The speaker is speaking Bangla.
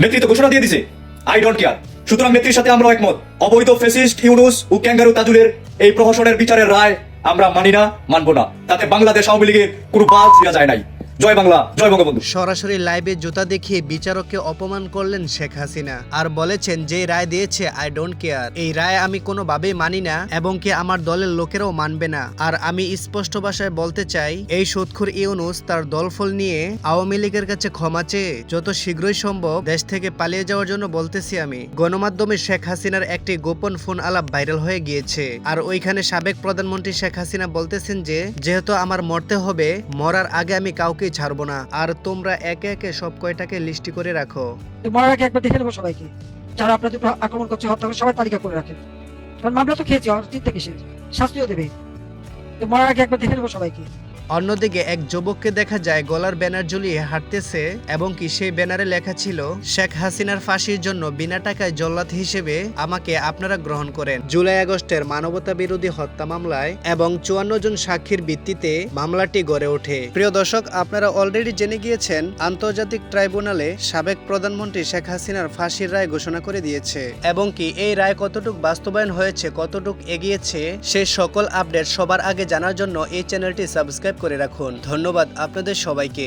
নেতৃত্ব ঘোষণা দিয়ে দিছে। আই ডোন্ট কেয়ার সুতরাং নেত্রীর সাথে আমরা একমত। অবৈধ ফেসিস্ট ইউনুস ও ক্যাঙ্গারু তাজুলের এই প্রহসনের বিচারের রায় আমরা মানি না, মানব না। তাতে বাংলাদেশ আওয়ামী লীগের কোনো বাদ যায় নাই। জয় বাংলা, জয় বঙ্গবন্ধু। সরাসরি লাইভে জুতা দেখিয়ে বিচারককে অপমান করলেন শেখ হাসিনা আর বলেছেন যে রায় দিয়েছে আই ডোন্ট কেয়ার এই রায় আমি কোনোভাবেই মানি না এবং কি আমার দলের লোকেরাও মানবে না। আর আমি স্পষ্ট ভাষায় বলতে চাই, এই সুৎখুর ইউনুস তার দলফল নিয়ে আওয়ামী লীগের কাছে ক্ষমা চেয়ে যত শীঘ্রই সম্ভব দেশ থেকে পালিয়ে যাওয়ার জন্য বলতেছি আমি, গণমাধ্যমে শেখ হাসিনার একটি গোপন ফোন আলাপ ভাইরাল হয়ে গিয়েছে। আর ওইখানে সাবেক প্রধানমন্ত্রী শেখ হাসিনা বলতেছেন যে, যেহেতু আমার মরতে হবে, মরার আগে আমি কাউকেই ছাড়বো না। আর তোমরা একে একে সব কয়টাকে লিস্টি করে রাখো। মরার আগে একবার দেখে নেব সবাইকে। যারা আপনাদের উপর আক্রমণ করছে, হত্যা করে, সবাই তালিকা করে রাখেন কারণ মামলা তো খেয়েছি আর চিন্তা কিসের শাস্তিও দেবে। মরার আগে একবার দেখে নেব সবাইকে। অন্যদিকে এক যুবককে দেখা যায় গলার ব্যানার ঝুলিয়ে হাঁটতেছে এবং কি সেই ব্যানারে লেখা ছিল, শেখ হাসিনার ফাঁসির জন্য বিনা টাকায় জল্লাদ হিসেবে আমাকে আপনারা গ্রহণ করেন। জুলাই আগস্টের মানবতা বিরোধী হত্যা মামলায় এবং চুয়ান্ন জন সাক্ষীর ভিত্তিতে মামলাটি গড়ে ওঠে। প্রিয় দর্শক, আপনারা অলরেডি জেনে গিয়েছেন, আন্তর্জাতিক ট্রাইব্যুনালে সাবেক প্রধানমন্ত্রী শেখ হাসিনার ফাঁসির রায় ঘোষণা করে দিয়েছে। এবং কি এই রায় কতটুক বাস্তবায়ন হয়েছে, কতটুক এগিয়েছে, সে সকল আপডেট সবার আগে জানার জন্য এই চ্যানেলটি সাবস্ক্রাইব করে রাখুন। ধন্যবাদ আপনাদের সবাইকে।